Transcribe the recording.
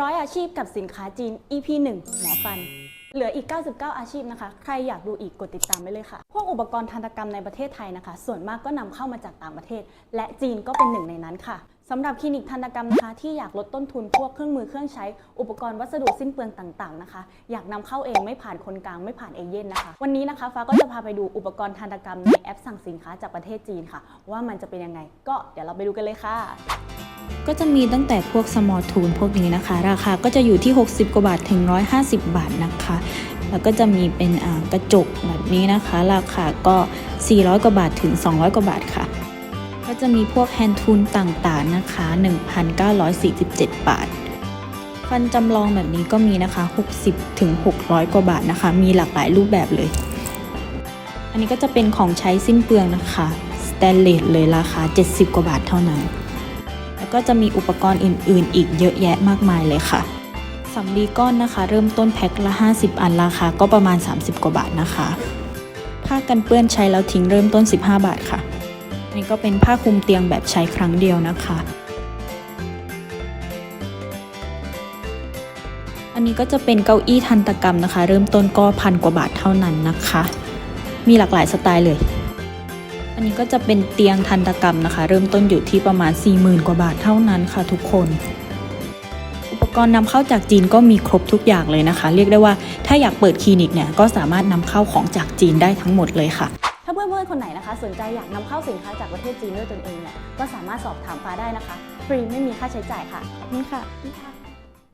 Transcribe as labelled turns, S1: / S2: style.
S1: ร้อยอาชีพกับสินค้าจีน EP 1 หมอฟัน เหลืออีก 99 อาชีพนะคะ ใครอยากดูอีกกดติดตามไว้เลยค่ะ พวกอุปกรณ์ทันตกรรมในประเทศไทยนะคะ ส่วนมากก็นำเข้ามาจากต่างประเทศ และจีนก็เป็นหนึ่งในนั้นค่ะ สำหรับคลินิกทันตกรรมนะคะที่อยากลดต้นทุนพวกเครื่องมือเครื่องใช้อุปกรณ์วัสดุสิ้นเปลืองต่างๆนะคะ อยากนำเข้าเองไม่ผ่านคนกลางไม่ผ่านเอเย่นนะคะ วันนี้นะคะฟ้าก็จะพาไปดูอุปกรณ์ทันตกรรมในแอปสั่งสินค้าจากประเทศจีนค่ะ ว่ามันจะเป็นยังไง ก็เดี๋ยวเราไปดูกันเลยค่ะ
S2: ก็จะมีตั้งแต่พวก small tool พวกนี้นะคะ ราคาก็จะอยู่ที่ 60 กว่าบาทถึง 150 บาทนะคะ แล้วก็จะมีเป็นอ่ากระจกแบบนี้นะคะ ราคาก็ 400 กว่าบาทถึง 200 กว่าบาทค่ะ ก็จะมีพวก hand tool ต่างๆนะคะ 1,947 บาท ฟันจำลองแบบนี้ก็มีนะคะ 60ถึง600 กว่าบาทนะคะ มีหลากหลายรูปแบบเลย อันนี้ก็จะเป็นของใช้สิ้นเปลืองนะคะสแตนเลสเลยราคา 70 กว่าบาทเท่านั้น แล้วก็จะมีอุปกรณ์อื่น ๆ อีกเยอะแยะมากมายเลยค่ะสำลีก้อนนะคะ เริ่มต้นแพ็คละ 50 อันราคาก็ประมาณ 30 กว่าบาทนะคะผ้ากันเปื้อนใช้แล้วทิ้งเริ่มต้น 15 บาทค่ะ นี่ก็เป็นผ้าคลุมเตียงแบบใช้ครั้งเดียวนะคะ อันนี้ก็จะเป็นเก้าอี้ทันตกรรมนะคะ เริ่มต้นก็พันกว่าบาทเท่านั้นนะคะ มีหลากหลายสไตล์เลย อันนี้ก็จะเป็นเตียงทันตกรรมนะคะ เริ่มต้นอยู่ที่ประมาณ 40,000 กว่าบาทเท่านั้นค่ะทุกคนอุปกรณ์นำเข้าจากจีนก็มีครบทุกอย่างเลยนะคะ เรียกได้ว่าถ้าอยากเปิดคลินิกเนี่ยก็สามารถนำเข้าของจากจีนได้ทั้งหมดเลยค่ะ
S1: พื่อนๆคนไหนนะคะ สนใจอยากนำเข้าสินค้าจากประเทศจีนด้วยตนเองเนี่ยก็สามารถสอบถามฟ้าได้นะคะ ฟรีไม่มีค่าใช้จ่ายค่ะ นี่ค่ะนี่ค่ะ